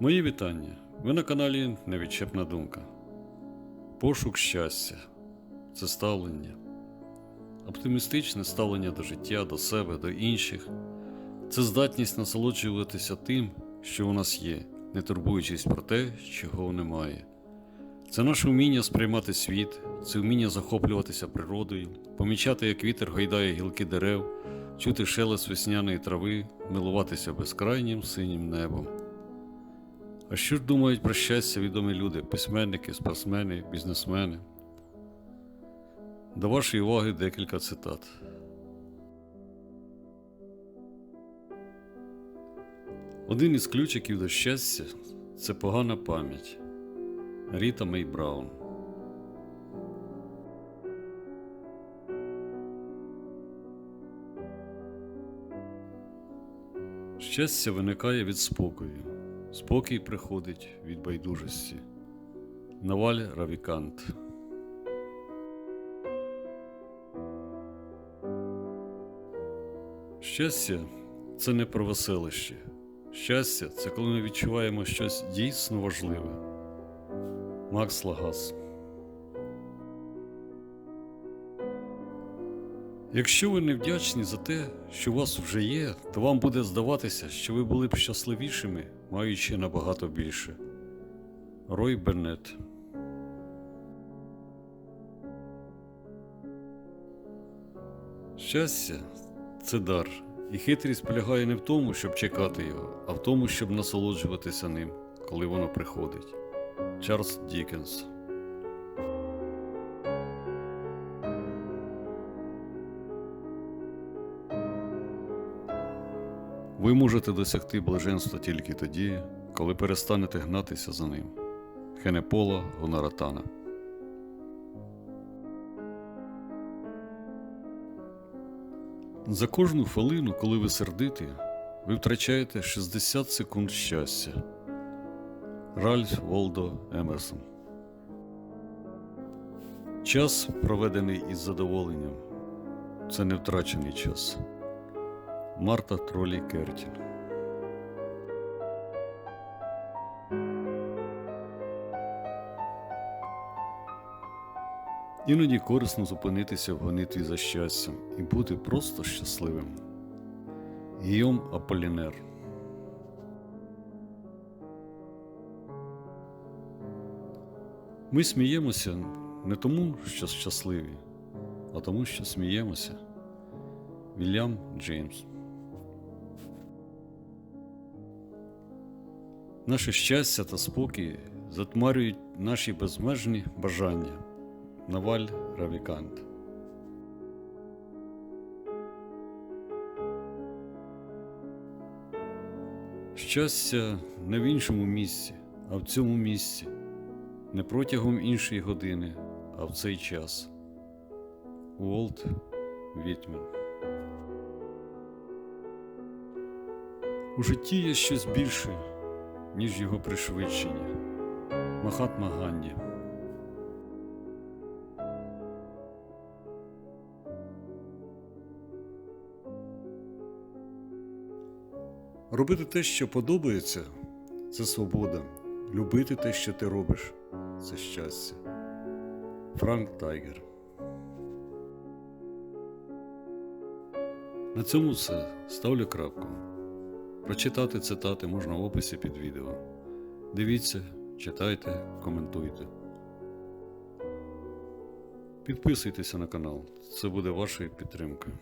Мої вітання. Ви на каналі Невідчепна думка. Пошук щастя це ставлення, оптимістичне ставлення до життя, до себе, до інших. Це здатність насолоджуватися тим, що у нас є, не турбуючись про те, чого немає. Це наше вміння сприймати світ, це вміння захоплюватися природою, помічати, як вітер гойдає гілки дерев, чути шелест весняної трави, милуватися безкрайнім синім небом. А що ж думають про щастя відомі люди, письменники, спортсмени, бізнесмени? До вашої уваги декілька цитат. Один із ключиків до щастя це погана пам'ять. Ріта Мей Браун. Щастя виникає від спокою. Спокій приходить від байдужості. Наваль Равікант. Щастя це не про веселище. Щастя це коли ми відчуваємо щось дійсно важливе. Макс Лагас. Якщо ви не вдячні за те, що у вас вже є, то вам буде здаватися, що ви були б щасливішими, маючи набагато більше. Рой Беннет Щастя це дар, і хитрість полягає не в тому, щоб чекати його, а в тому, щоб насолоджуватися ним, коли воно приходить. Чарльз Дікенс Ви можете досягти блаженства тільки тоді, коли перестанете гнатися за ним. Хенепола Гонаратана. За кожну хвилину, коли ви сердиті, ви втрачаєте 60 секунд щастя. Ральф Волдо Емерсон. Час, проведений із задоволенням, це не втрачений час. Марта Тролі Кертін. Іноді корисно зупинитися в гонитві за щастям і бути просто щасливим. Гійом Аполінер. Ми сміємося не тому, що щасливі, а тому, що сміємося. Вільям Джеймс. Наше щастя та спокій затмарюють наші безмежні бажання. Наваль Равікант. Щастя не в іншому місці, а в цьому місці, не протягом іншої години, а в цей час. Уолт Вітмен. У житті є щось більше, ніж його пришвидшення. Махатма Ганді. Робити те, що подобається, це свобода. Любити те, що ти робиш, це щастя. Франк Тайгер. На цьому все. Ставлю крапку. Прочитати цитати можна в описі під відео. Дивіться, читайте, коментуйте. Підписуйтеся на канал, це буде вашою підтримкою.